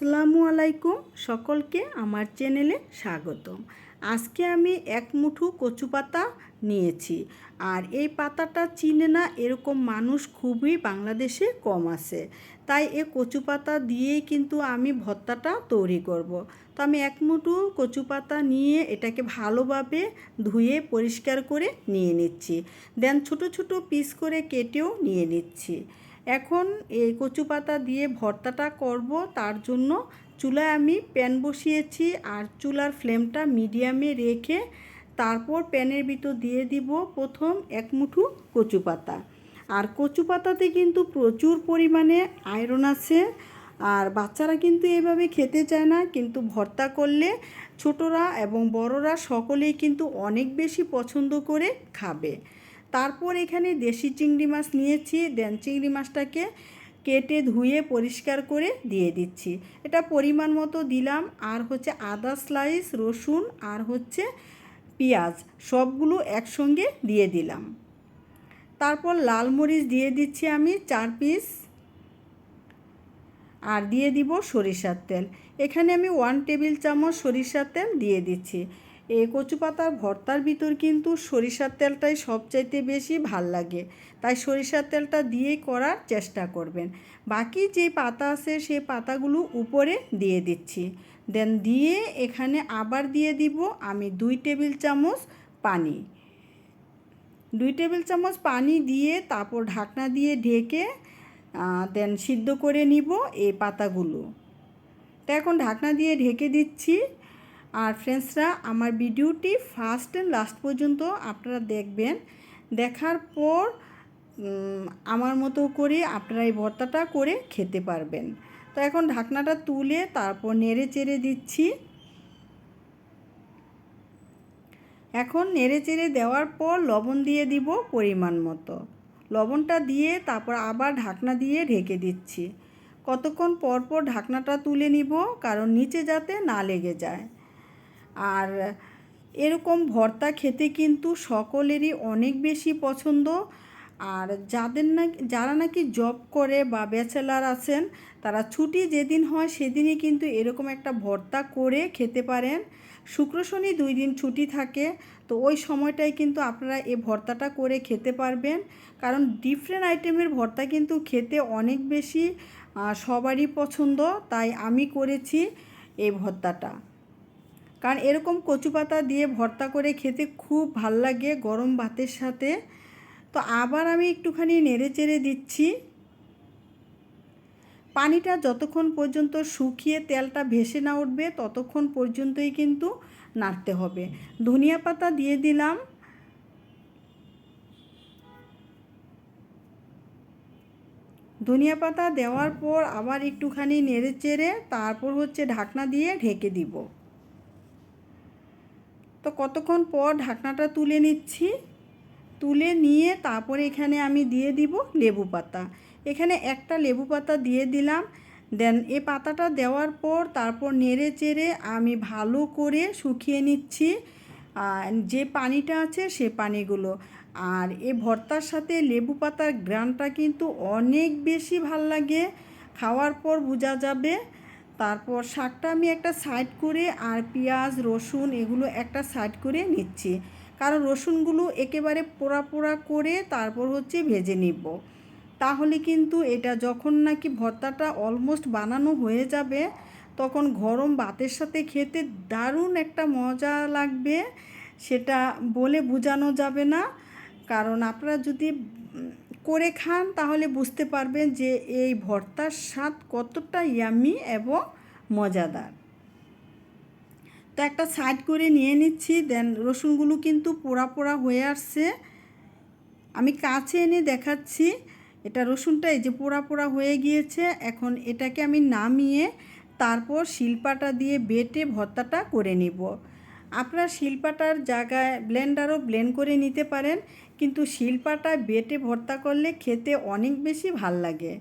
আসসালামু আলাইকুম সকলকে আমার চ্যানেলে স্বাগতম। আজকে আমি এক মুঠো কচু পাতা নিয়েছি আর এই পাতাটা চিনে না এরকম মানুষ খুবই বাংলাদেশে কম আছে। তাই এ কচু পাতা দিয়েই কিন্তু আমি ভর্তাটা তৈরি করব। তো আমি এক মুঠো কচু পাতা নিয়ে এটাকে ভালোভাবে ধুয়ে পরিষ্কার করে নিয়ে নিচ্ছি। দেন ছোট ছোট পিস করে কেটেও নিয়ে নিচ্ছি। এখন এই কচু পাতা দিয়ে ভর্তাটা করব। তার জন্য চুলায় আমি প্যান বসিয়েছি আর চুলার ফ্লেমটা মিডিয়ামে রেখে তারপর প্যানের ভিতর দিয়ে দিব প্রথম এক মুঠো কচু পাতা। আর কচু পাতাতে কিন্তু প্রচুর পরিমাণে আয়রন আছে। আর বাচ্চারা কিন্তু এভাবে খেতে চায় না, কিন্তু ভর্তা করলে ছোটরা এবং বড়রা সকলেই কিন্তু অনেক বেশি পছন্দ করে খাবে। তারপর এখানে দেশি চিংড়ি মাছ নিয়েছি, দেন চিংড়ি মাছটাকে কেটে ধুয়ে পরিষ্কার করে দিয়ে দিচ্ছি। এটা পরিমাণ মতো দিলাম, আর হচ্ছে আদা স্লাইস রসুন, আর হচ্ছে পেঁয়াজ, সবগুলো একসঙ্গে দিয়ে দিলাম। তারপর লাল মরিচ দিয়ে দিচ্ছি আমি চার পিস আর দিয়ে দিব সরিষার তেল। এখানে আমি ওয়ান টেবিল চামচ সরিষার তেল দিয়ে দিচ্ছি। এই কচু পাতার ভর্তার ভিতর কিন্তু সরিষার তেলটাই সবচাইতে বেশি ভালো লাগে। তাই সরিষার তেলটা দিয়েই করার চেষ্টা করবেন। বাকি যে পাতা আছে সেই পাতাগুলো উপরে দিয়ে দিচ্ছি। দেন দিয়ে এখানে আবার দিয়ে দিব আমি দুই টেবিল চামচ পানি। দুই টেবিল চামচ পানি দিয়ে তারপর ঢাকনা দিয়ে ঢেকে দেন সিদ্ধ করে নিব এই পাতাগুলো। তো এখন ঢাকনা দিয়ে ঢেকে দিচ্ছি। আর ফ্রেন্ডসরা, আমার ভিডিওটি ফার্স্ট অ্যান্ড লাস্ট পর্যন্ত আপনারা দেখবেন। দেখার পর আমার মতো করে আপনারা এই ভর্তাটা করে খেতে পারবেন। তো এখন ঢাকনাটা তুলে তারপর নেড়ে চেড়ে দিচ্ছি। এখন নেড়ে চেড়ে দেওয়ার পর লবণ দিয়ে দিব পরিমাণ মতো। লবণটা দিয়ে তারপর আবার ঢাকনা দিয়ে ঢেকে দিচ্ছি। কতক্ষণ পর পর ঢাকনাটা তুলে নিব, কারণ নিচে যাতে না লেগে যায়। আর এরকম ভর্তা খেতে কিন্তু সকলেরই অনেক বেশি পছন্দ। আর যাদের না, যারা নাকি জব করে বা ব্যাচেলার আছেন, তারা ছুটি যেদিন হয় সেদিনই কিন্তু এরকম একটা ভর্তা করে খেতে পারেন। শুক্র শনি দুই দিন ছুটি থাকে, তো ওই সময়টাই কিন্তু আপনারা এই ভর্তাটা করে খেতে পারবেন। কারণ ডিফারেন্ট আইটেমের ভর্তা কিন্তু খেতে অনেক বেশি সবারই পছন্দ, তাই আমি করেছি এই ভর্তাটা। কারণ এরকম কচু পাতা দিয়ে ভর্তা করে খেতে খুব ভালো লাগে গরম ভাতের সাথে। তো আবার আমি একটুখানি নেড়ে চেড়ে দিচ্ছি। পানিটা যতক্ষণ পর্যন্ত শুকিয়ে তেলটা ভেসে না উঠবে, ততক্ষণ পর্যন্তই কিন্তু নাড়তে হবে। ধনিয়া পাতা দিয়ে দিলাম। ধনিয়া পাতা দেওয়ার পর আবার একটুখানি নেড়ে চেড়ে তারপর হচ্ছে ঢাকনা দিয়ে ঢেকে দিব। তো কতক্ষণ পর ঢাকনাটা তুলে নিচ্ছি। তুলে নিয়ে তারপরে এখানে আমি দিয়ে দিব লেবু পাতা। এখানে একটা লেবু পাতা দিয়ে দিলাম। দেন এ পাতাটা দেওয়ার পর তারপর নেড়ে চেড়ে আমি ভালো করে শুকিয়ে নিচ্ছি। যে পানিটা আছে সে পানিগুলো। আর এ ভর্তার সাথে লেবু পাতার গ্রানটা কিন্তু অনেক বেশি ভালো লাগে। খাওয়ার পর বোঝা যাবে তারপর শাকটা আমি একটা সাইড করে আর পেঁয়াজ, রসুন এগুলো একটা সাইড করে নিচ্ছি। কারণ রসুনগুলো একেবারে পোড়া পোড়া করে তারপর হচ্ছে ভেজে নিব। তাহলে কিন্তু এটা যখন নাকি ভর্তাটা অলমোস্ট বানানো হয়ে যাবে, তখন গরম ভাতের সাথে খেতে দারুণ একটা মজা লাগবে, সেটা বলে বোঝানো যাবে না। কারণ আপনারা যদি করে খান, তাহলে বুঝতে পারবেন যে এই ভর্তার স্বাদ কতটা ইয়ামি এবং মজাদার। তো একটা সাইড করে নিয়ে নিচ্ছি দেন রসুনগুলো কিন্তু পোড়া পোড়া হয়ে আসছে। আমি কাছে এনে দেখাচ্ছি, এটা রসুনটা এই যে পোড়া পোড়া হয়ে গিয়েছে, এখন এটাকে আমি নামিয়ে তারপর শিল্পাটা দিয়ে বেটে ভর্তাটা করে নিব। আপনার শিল্পাটার জায়গায় ব্লেন্ডারও ব্লেন্ড করে নিতে পারেন। কিন্তু শিল্পাটা বেটে ভর্তা করলে খেতে অনেক বেশি ভালো লাগে।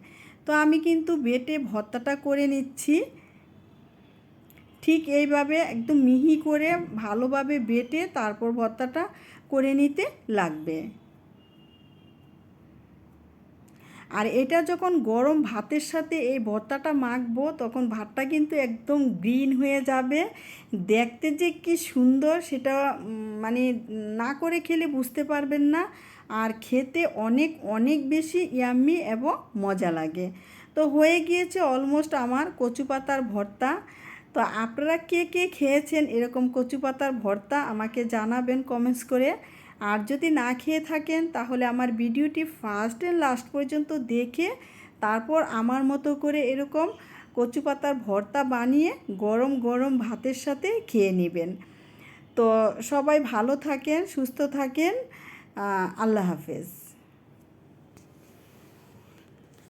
তো আমি কিন্তু বেটে ভর্তাটা করে নিচ্ছি। ঠিক এইভাবে একদম মিহি করে ভালোভাবে বেটে তারপর ভর্তাটা করে নিতে লাগবে। আর এটা যখন গরম ভাতের সাথে এই ভর্তাটা মাখবো, তখন ভাতটা কিন্তু একদম গ্রিন হয়ে যাবে। দেখতে যে কি সুন্দর সেটা মানে না করে খেলে বুঝতে পারবেন না। আর খেতে অনেক অনেক বেশি ইয়াম্মি এবং মজা লাগে। তো হয়ে গিয়েছে অলমোস্ট আমার কচু পাতার ভর্তা। তো আপনারা কে কে খেয়েছেন এরকম কচু পাতার ভর্তা আমাকে জানাবেন কমেন্টস করে। আর যদি না খেয়ে থাকেন, তাহলে আমার ভিডিওটি ফার্স্ট অ্যান্ড লাস্ট পর্যন্ত দেখে, তারপর আমার মতো করে এরকম কচু পাতার ভর্তা বানিয়ে গরম গরম ভাতের সাথে খেয়ে নেবেন। তো সবাই ভালো থাকেন, সুস্থ থাকেন। আল্লাহ হাফেজ।